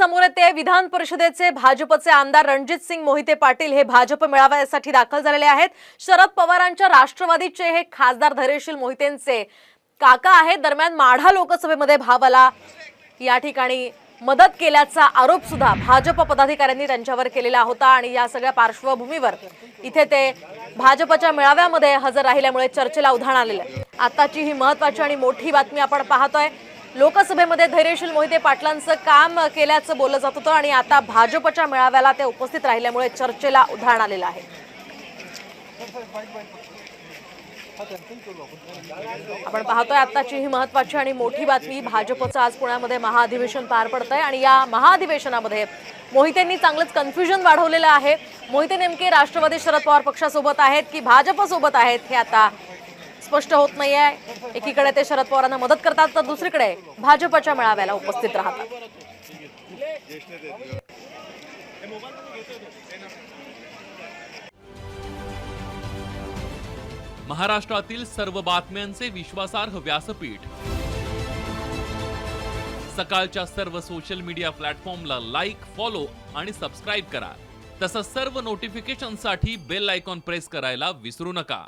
समोर येते विधान परिषदेचे भाजपचे आमदार रणजित सिंग मोहिते पाटील. हे भाजप मेळाव्यासाठी दाखल झालेले आहेत. शरद पवारांच्या राष्ट्रवादीचे हे खासदार धैर्यशील मोहितेंचे काका आहेत. दरम्यान माढा लोकसभेमध्ये भावाला या ठिकाणी मदत केल्याचा आरोप सुद्धा भाजप पदाधिकाऱ्यांनी त्यांच्यावर केलेला होता आणि या सगळ्या पार्श्वभूमीवर इथे ते भाजपच्या मेळाव्यामध्ये हजर राहिल्यामुळे चर्चेला उधाण आलेलं आहे. आताची ही महत्वाची आणि मोठी बातमी आपण पाहतोय. लोकसभेमध्ये धैर्यशील मोहिते पाटलांचं काम केल्याचं बोललं जात होतं आणि आता भाजपच्या मेळाव्याला ते उपस्थित राहिल्यामुळे चर्चेला उधाण आलेलं आहे. आपण पाहतोय आताची ही महत्वाची आणि मोठी बातमी. भाजपचं आज पुण्यामध्ये महाअधिवेशन पार पडत आहे आणि या महाअधिवेशनामध्ये मोहितेंनी चांगलंच कन्फ्युजन वाढवलेलं आहे. मोहिते नेमके राष्ट्रवादी शरद पवार पक्षासोबत आहेत की भाजपसोबत आहेत हे आता स्पष्ट होत नाहीये. एकीकडे ते शरद पवारांना मदत करतात तर दुसरीकडे भाजपच्या मेळाव्याला उपस्थित राहतात. महाराष्ट्रातील सर्व बातम्यांचे विश्वासार्ह व्यासपीठ. सकाळच्या सर्व सोशल मीडिया प्लॅटफॉर्मला लाईक फॉलो आणि सबस्क्राईब करा. तसंच सर्व नोटिफिकेशनसाठी बेल आयकॉन प्रेस करायला विसरू नका.